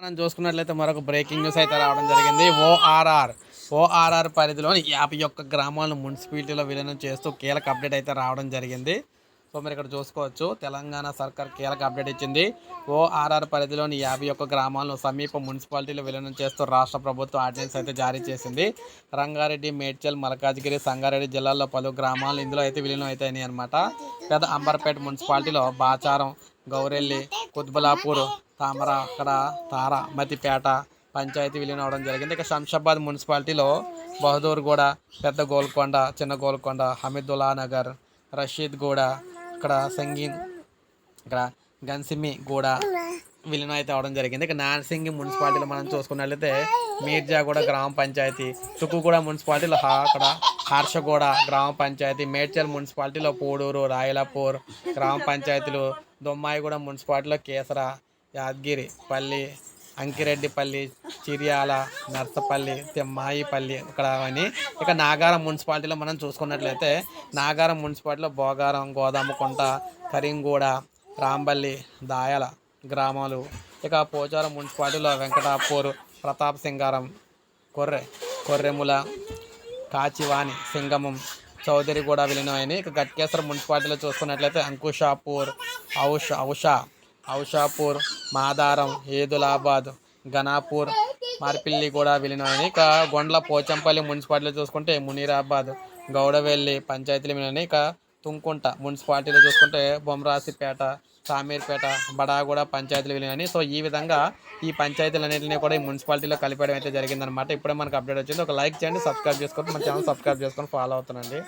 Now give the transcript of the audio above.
మనం చూసుకున్నట్లయితే మరొక బ్రేకింగ్ న్యూస్ అయితే రావడం జరిగింది. ఓఆర్ఆర్ ఓఆర్ఆర్ పరిధిలోని యాభై ఒక్క గ్రామాలను మున్సిపాలిటీలో విలీనం చేస్తూ కీలక అప్డేట్ అయితే రావడం జరిగింది. సో మీరు ఇక్కడ చూసుకోవచ్చు తెలంగాణ సర్కార్ కీలక అప్డేట్ ఇచ్చింది. ఓఆర్ఆర్ పరిధిలోని యాభై ఒక్క గ్రామాలను సమీప మున్సిపాలిటీలో విలీనం చేస్తూ రాష్ట్ర ప్రభుత్వం ఆర్డినెన్స్ అయితే జారీ చేసింది. రంగారెడ్డి మేడ్చల్ మల్కాజ్గిరి సంగారెడ్డి జిల్లాల్లో పలు గ్రామాలు ఇందులో అయితే విలీనం అవుతాయి అనమాట పెద్ద అంబర్పేట మున్సిపాలిటీలో బాచారం గౌరెల్లి కుత్బలాపూర్ తామర అక్కడ తార మతిపేట పంచాయతీ విలీనం అవడం జరిగింది. ఇక శంషాబాద్ మున్సిపాలిటీలో బహదూర్గూడ పెద్ద గోల్కొండ చిన్న గోల్కొండ హమీదుల్లా నగర్ రషీద్ గూడ ఇక్కడ సంగీన్ ఇక్కడ గన్సిమి కూడా విలీనం అయితే అవడం జరిగింది. ఇక నార్సింగి మున్సిపాలిటీలో మనం చూసుకున్నట్లయితే మీర్జాగూడ గ్రామ పంచాయతీ తుక్కుగూడ మున్సిపాలిటీలో అక్కడ హర్షగూడ గ్రామ పంచాయతీ మేడ్చల్ మున్సిపాలిటీలో పూడూరు రాయలపూర్ గ్రామ పంచాయతీలు దొమ్మాయిగూడ మున్సిపాలిటీలో కేసర యాదగిరి పల్లి అంకిరెడ్డిపల్లి చిర్యాల నర్సపల్లి తిమ్మాయిపల్లి ఇక్కడ అని ఇక నాగారం మున్సిపాలిటీలో మనం చూసుకున్నట్లయితే నాగారం మున్సిపాలిటీలో బోగారం గోదాముకుంట కరింగూడ రాంబల్లి దాయల గ్రామాలు. ఇక పోచారం మున్సిపాలిటీలో వెంకటాపూర్ ప్రతాప్ సింగారం కొర్రె కొర్రెముల కాచివాణి సింగమం చౌదరి కూడా విలీనమైన ఇక గట్కేశ్వర మున్సిపాలిటీలో చూసుకున్నట్లయితే అంకుషాపూర్ ఔష ఔషా ఔషాపూర్ మాదారం ఏదులాబాద్ ఘనాపూర్ మార్పిల్లి కూడా విలీనమైన ఇక గొండ్ల పోచంపల్లి మున్సిపాలిటీలో చూసుకుంటే మునీరాబాద్ గౌడవెల్లి పంచాయతీలు విలీనమైన ఇక తుంకుంట మున్సిపాలిటీలో చూసుకుంటే బొమ్మరాసిపేట సామీర్పేట బడాగూడ పంచాయతీలు విలీనని సో ఈ విధంగా ఈ పంచాయతీలన్నింటినీ కూడా ఈ మున్సిపాలిటీలో కలిపేయడం అయితే జరిగిందనమాట ఇప్పుడే మనకు అప్డేట్ వచ్చింది. ఒక లైక్ చేయండి సబ్స్క్రైబ్ చేసుకోండి. మన ఛానల్ సబ్స్క్రైబ్ చేసుకొని ఫాలో అవుతానండి